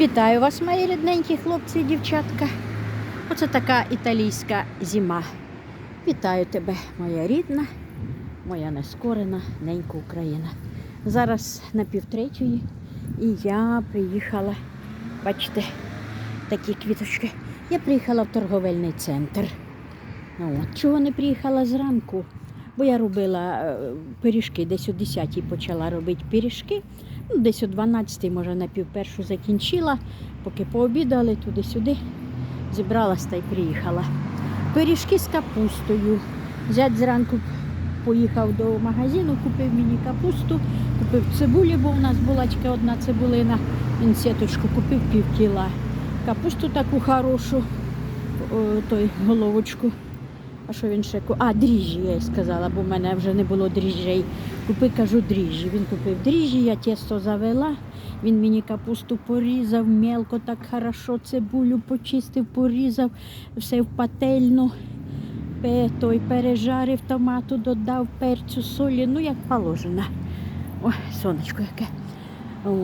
Вітаю вас, мої рідненькі хлопці і дівчатка. Оце така італійська зима. Вітаю тебе, моя рідна, моя нескорена ненька Україна. Зараз на півтретьої і я приїхала, бачите, такі квіточки. Я приїхала в торговельний центр. Ну, От. Чого не приїхала зранку? Бо я робила е, пиріжки, десь о 10-й почала робити пиріжки. Ну, десь о 12-й, може, на півпершу закінчила, поки пообідали туди-сюди, зібралась та й приїхала. Пиріжки з капустою. Зять зранку поїхав до магазину, купив мені капусту, купив цибулі, бо у нас була тільки одна цибулина. Він сіточку купив пів кіла. Капусту таку хорошу, той головочку. А що він ще ку- А, дріжджі, я їй сказала, бо в мене вже не було дріжджей. Купи, кажу, дріжджі. Він купив дріжджі, я тісто завела. Він мені капусту порізав, мелко так хорошо, цибулю почистив, порізав, все в пательну. Той пережарив томату, додав перцю, солі, ну як положено. Ой, сонечко яке.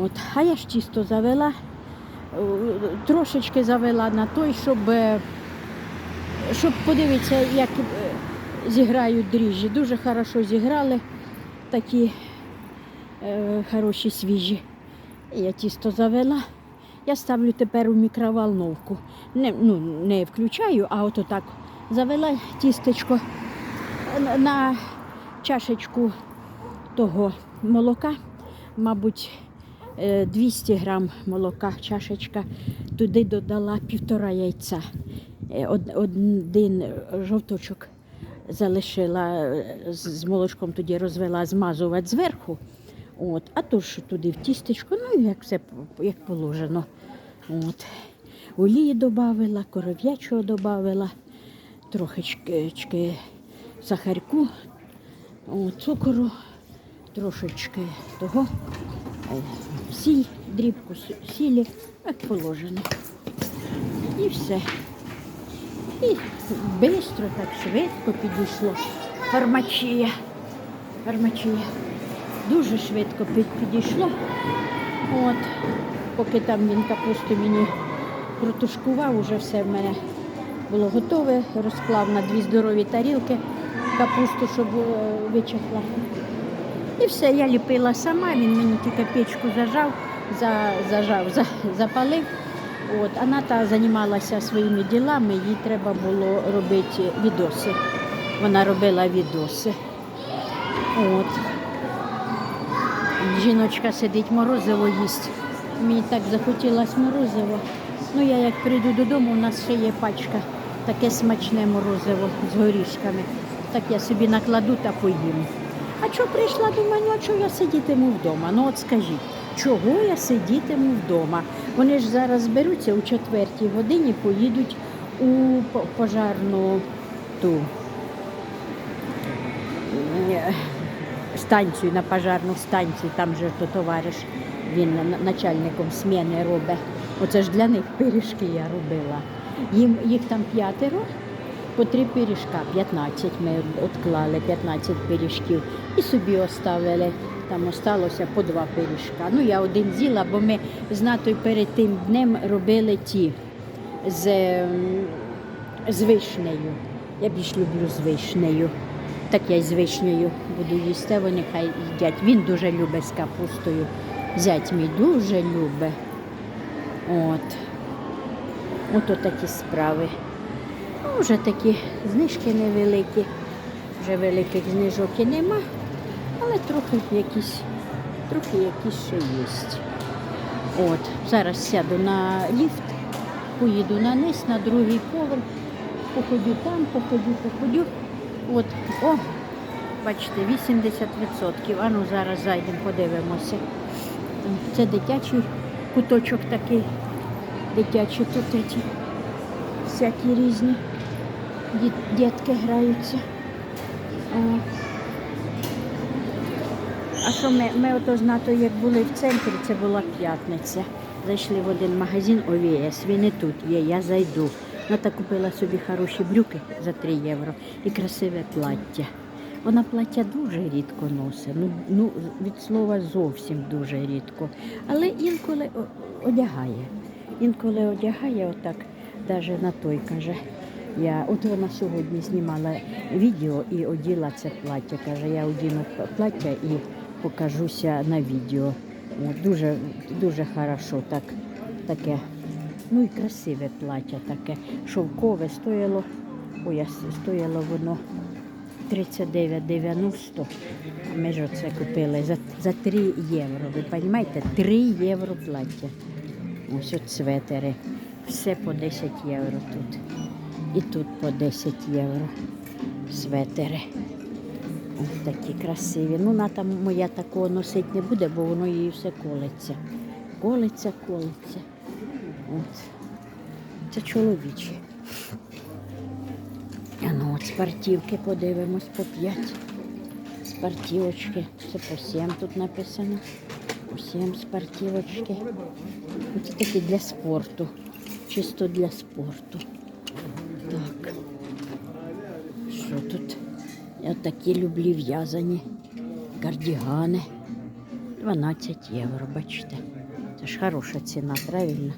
От. А я ж тісто завела, е, трошечки завела на той, щоб, е, щоб подивитися, як е, зіграють дріжджі. Дуже хорошо зіграли, такі е, хороші свіжі. Я тісто завела. Я ставлю тепер у мікроволновку. Не, ну, не включаю, а от так завела тістечко на- чашечку того молока, мабуть, е, 200 грам молока, чашечка. Туди додала півтора яйця. Е, од- Один жовточок залишила е, з молочком, тоді розвела змазувати зверху. От, а то ж туди в тістечко, ну як все як положено. От. Олії додавила, коров'ячого додавила, трохи сахарку, о, цукору, трошечки того, е, сіль, дрібку сілі, як положено. І все. І швидко, так швидко підійшло. Фармачія. Фармачія. Дуже швидко підійшло. От, поки там він капусту мені протушкував, уже все в мене було готове. Розклав на дві здорові тарілки капусту, щоб е, вичахла. І все, я ліпила сама, він мені тільки печку зажав, за, зажав, за, запалив. От, а Ната займалася своїми ділами, їй треба було робити відоси. Вона робила відоси. От. Жіночка сидить, морозиво їсть. Мені так захотілося морозиво. Ну, я як прийду додому, у нас ще є пачка, таке смачне морозиво з горішками. Так я собі накладу та поїм. А що прийшла, думаю, ну а чого я сидітиму вдома? Ну от скажіть, чого я сидітиму вдома? Вони ж зараз зберуться у четвертій годині, поїдуть у пожарну ту е, станцію на пожарну станцію, там же то товариш, він начальником сміни робить. Оце ж для них пиріжки я робила. Їм, їх там п'ятеро, по три пиріжка, 15 ми відклали, 15 пиріжків. І собі оставили. Там осталося по два пиріжка. Ну, я один з'їла, бо ми з Натою перед тим днем робили ті з, з вишнею. Я більш люблю з вишнею. Так я й з вишнею буду їсти, вони хай їдять. Він дуже любить з капустою. Зять мій дуже любить. От. Ото такі справи. Ну, вже такі знижки невеликі. Вже великих знижок і нема, але трохи якісь, трохи якісь ще є. От, зараз сяду на ліфт, поїду на низ, на другий поверх, походю там, походю, походю. От, о, бачите, 80%. А ну зараз зайдемо, подивимося. Це дитячий куточок такий. Дитячі тут ці всякі різні діт- дітки граються. А що ми, ми ото з як були в центрі, це була п'ятниця. Зайшли в один магазин ОВС, він і тут є, я зайду. Ната купила собі хороші брюки за 3 євро і красиве плаття. Вона плаття дуже рідко носить. Ну, ну від слова зовсім дуже рідко. Але інколи одягає. Інколи одягає отак, навіть на той каже. Я, от вона сьогодні знімала відео і оділа це плаття. Каже, я одіну плаття і покажуся на відео. Дуже, дуже хорошо так, таке. Ну і красиве плаття таке. Шовкове стояло, ой, стояло воно 39,90. А ми ж оце купили за, за 3 євро. Ви розумієте? 3 євро плаття. Ось от. Все по 10 євро тут. І тут по 10 євро светери. Ось такі красиві. Ну, вона там моя такого носити не буде, бо воно їй все колеться. Колеться, колеться. От. Це чоловічі. А ну от спортивки подивимось по 5. Спортивочки. Це по 7 тут написано. По 7 спортивочки. Ну, Це такі для спорту. Чисто для спорту. Я такі люблю в'язані. Кардігани. 12 євро, бачите. Це ж хороша ціна, правильно?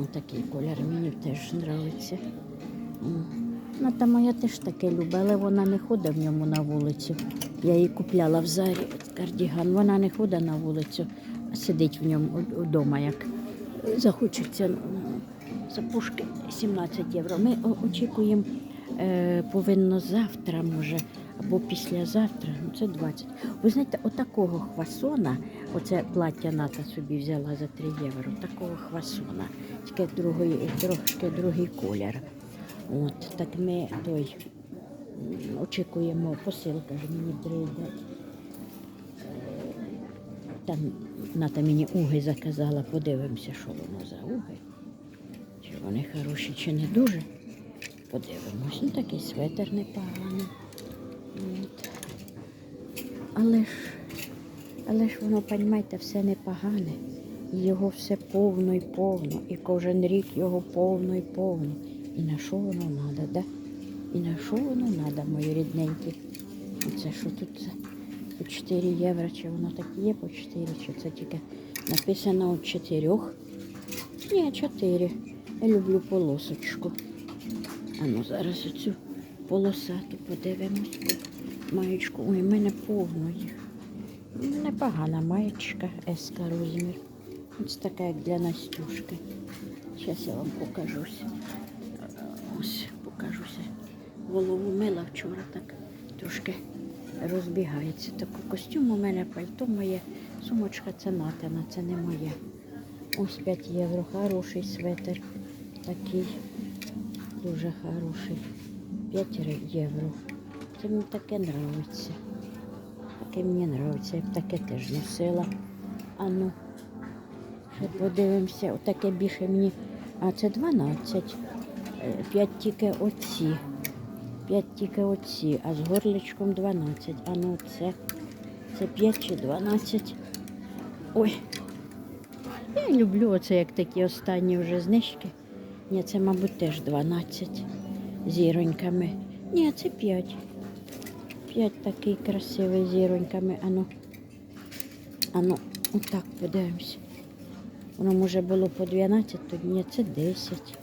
Ось такий колір мені теж подобається. Ната моя теж таке любить, але вона не ходить в ньому на вулицю. Я її купляла в зарі кардіган. Вона не ходить на вулицю, а сидить в ньому вдома, як захочеться. м, Сапушки 17 євро. Ми очікуємо, повинно завтра, може, або післязавтра, ну це 20. Ви знаєте, отакого хвасона, оце плаття Ната собі взяла за 3 євро, такого хвасона, тільки другий, трошки другий колір. От, так ми той очікуємо, посилка ж мені прийде. Е, Там Ната мені уги заказала, подивимося, що воно за уги. Чи вони хороші, чи не дуже. Подивимось. Ну такий светер непоганий. От. Але ж, але ж воно, розумієте, все непогане. Його все повно і повно. І кожен рік його повно і повно. І на що воно треба, да? І на що воно треба, мої рідненькі? Оце що тут за по 4 євро, чи воно так є по 4, чи це тільки написано от 4. Ні, 4. Я люблю полосочку. А ну зараз оцю полосату подивимось. Маєчку. Ой, в мене повно їх. Непогана маєчка, еска розмір. Ось така, як для Настюшки. Зараз я вам покажусь. Ось покажуся. Голову мила вчора так трошки розбігається. Такий костюм у мене, пальто моє, сумочка це натана, це не моє. Ось 5 євро, хороший светр. Такий дуже хороший. 5 євро. Це мені таке подобається. Таке мені подобається, я б таке теж носила. А ну, ще подивимося, отаке більше мені. А це 12. 5 тільки оці. 5 тільки оці, а з горличком 12. А ну це, це 5 чи 12. Ой. Я люблю оце як такі останні вже знижки. Ні, це, мабуть, теж 12 зіроньками. Ні, це 5. 5 такий красивий зіроньками. Ану, ану, отак подивимося. Воно може було по 12, то ні, це 10.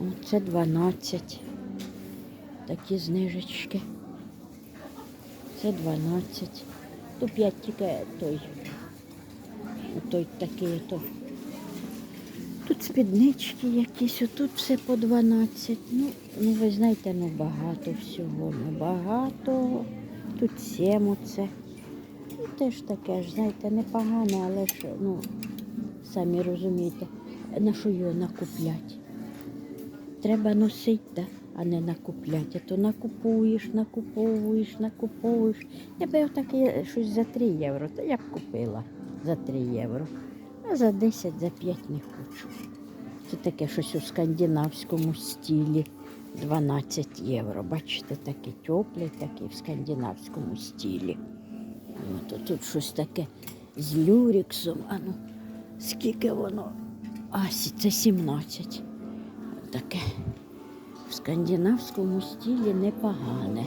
О, це 12. Такі знижечки. Це 12. То 5 тільки той. Той такий то. Тут спіднички якісь, отут все по 12. Ну, ну ви знаєте, ну багато всього, ну багато. Тут 7 оце. Ну, теж таке ж, знаєте, непогано, але ж, ну, самі розумієте, на що його накуплять. Треба носити, да? а не накупляти. А то накупуєш, накуповуєш, накуповуєш. Я б таке щось за 3 євро, то я б купила за 3 євро. А за 10, за 5 не хочу. Це таке щось у скандинавському стилі. 12 євро. Бачите, такий теплий, такий в скандинавському стилі. От, а тут щось таке з люріксом. А ну, скільки воно? А, це 17. Таке в скандинавському стилі непогане.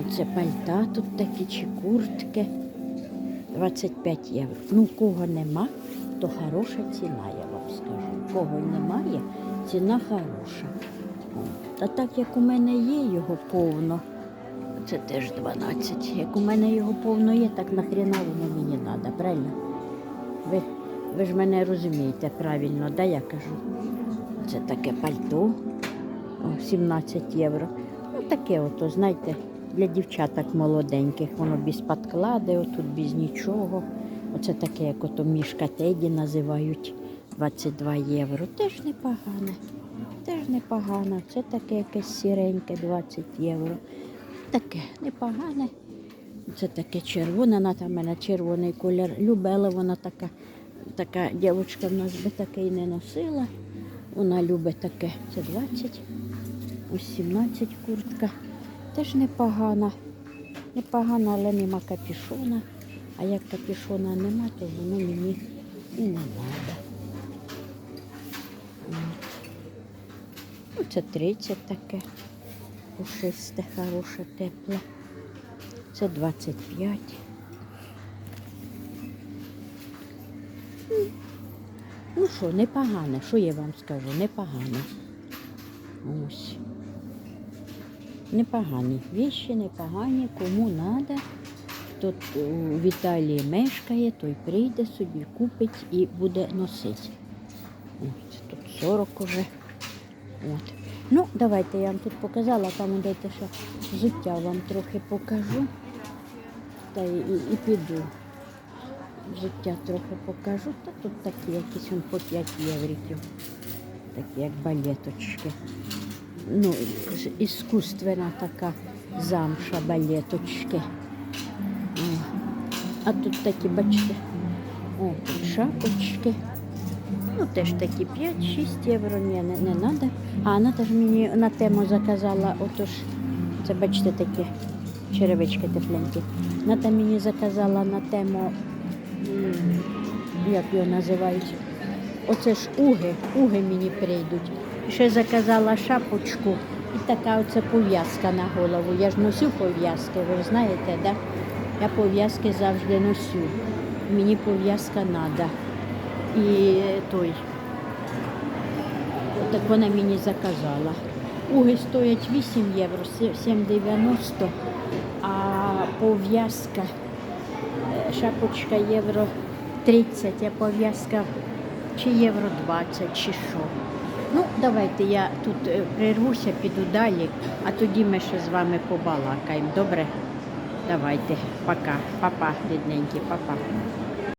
Оце пальта тут такі чи куртки. 25 євро. Ну, кого нема, то хороша ціна, я вам скажу. Кого немає, ціна хороша. Та так як у мене є його повно, це теж 12. Як у мене його повно є, так нахрена воно мені треба, правильно? Ви, ви ж мене розумієте правильно, да я кажу. Це таке пальто, 17 євро. Ну таке ото, знаєте, для дівчаток молоденьких, воно без подклади, отут без нічого. Оце таке, як ото мішка Теді називають 22 євро. Теж непогане. Теж непогано. Це таке якесь сіреньке 20 євро. Таке непогане. Це таке червоне, вона там в мене червоний колір. Любила вона така, така дівчинка в нас би таке і не носила. Вона любить таке. Це 20, ось 17 куртка. Теж непогана. Непогана, але нема капішона. А як капішона нема, то воно мені і не треба. Це 30 таке. Пушисте, хороше, тепле. Це 25. Ну що, непогане, що я вам скажу, непогане. Ось. Непогані віші, непогані, кому треба. Хто т- в Італії мешкає, той прийде собі, купить і буде носити. Ось, тут 40 уже. От. Ну, давайте я вам тут показала, там дайте ще життя вам трохи покажу. Та і, і, і піду. Життя трохи покажу. Та тут такі якісь он по 5 євриків. Такі як балеточки. Ну, іскусственна така замша балеточки. А тут такі, бачите, о, шапочки. Ну, теж такі 5-6 євро, ні, не, не треба. А вона теж мені на тему заказала, отож, це бачите такі черевички тепленькі. Вона там мені заказала на тему, як його називають, оце ж уги, уги мені прийдуть. Ще заказала шапочку і така оце пов'язка на голову. Я ж носю пов'язки, ви знаєте, да? Я пов'язки завжди носю. Мені пов'язка треба. І той. Так вона мені заказала. Уги стоять 8 євро, 7,90, а пов'язка, е, шапочка євро 30, а пов'язка чи євро 20, чи що. Ну, давайте я тут е, прервуся, піду далі, а тоді ми ще з вами побалакаємо. Добре? Давайте, пока, папа, рідненький, папа.